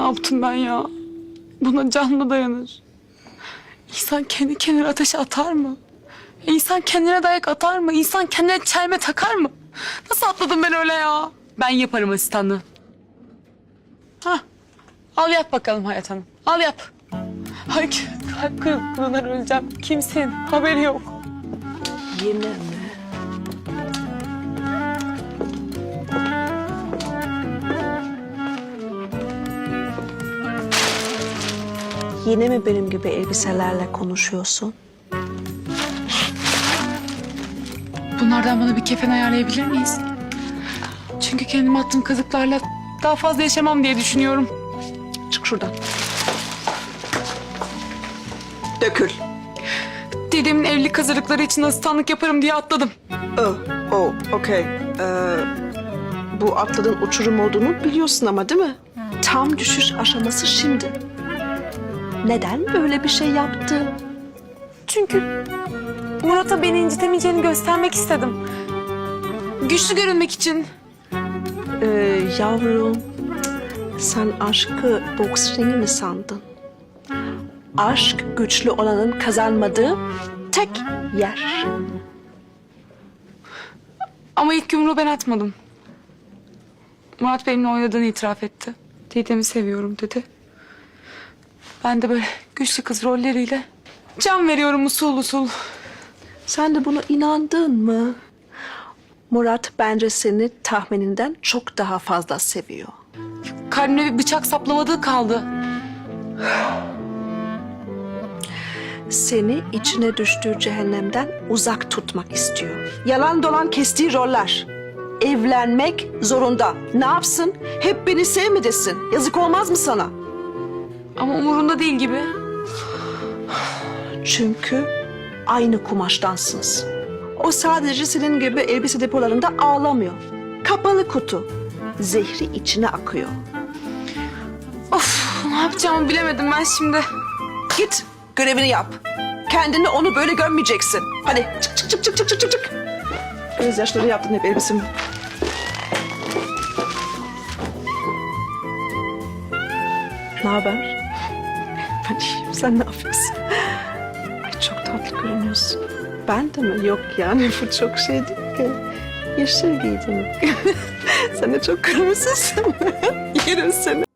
Ne yaptım ben ya? Buna can mı dayanır? İnsan kendi kendine ateşe atar mı? İnsan kendine dayak atar mı? İnsan kendine çelme takar mı? Nasıl atladım ben öyle ya? Ben yaparım asistanlığı. Hah. Al yap bakalım Hayat Hanım. Al yap. Ay kalp kırıklığından öleceğim. Kimsenin haberi yok. Yine Yine mi benim gibi elbiselerle konuşuyorsun? Bunlardan bana bir kefen ayarlayabilir miyiz? Çünkü kendime attığım kazıklarla daha fazla yaşamam diye düşünüyorum. Çık şuradan. Dökül. Dedemin evlilik hazırlıkları için asistanlık yaparım diye atladım. Oh, oh, okey. Ee, bu atladığın uçurum olduğunu biliyorsun ama değil mi? Tam düşüş aşaması şimdi. Neden böyle bir şey yaptın? Çünkü Murat'a beni incitemeyeceğini göstermek istedim. Güçlü görünmek için. Ee, yavrum, sen aşkı boks ringi mi sandın? Aşk güçlü olanın kazanmadığı tek yer. Ama ilk yumruğu ben atmadım. Murat benimle oynadığını itiraf etti. Didem'i seviyorum dedi. Ben de böyle güçlü kız rolleriyle can veriyorum usul usul. Sen de buna inandın mı? Murat bence seni tahmininden çok daha fazla seviyor. Kalbime bir bıçak saplamadığı kaldı. Seni içine düştüğü cehennemden uzak tutmak istiyor. Yalan dolan kestiği roller. Evlenmek zorunda. Ne yapsın? Hep beni sevmedesin. Yazık olmaz mı sana? Ama umurunda değil gibi. Çünkü aynı kumaştansınız. O sadece senin gibi elbise depolarında ağlamıyor. Kapalı kutu. Zehri içine akıyor. Of ne yapacağımı bilemedim ben şimdi. Git görevini yap. Kendini onu böyle görmeyeceksin. Hadi çık çık çık çık çık çık çık. Göz yaşları yaptın hep elbisim. Ne haber? Ben iyiyim. Sen ne yapıyorsun? Ay çok tatlı görünüyorsun. Ben de mi? Yok yani bu çok şey değil ki. Yeşil giydim. Sen de çok kırmızısın. Yerim seni.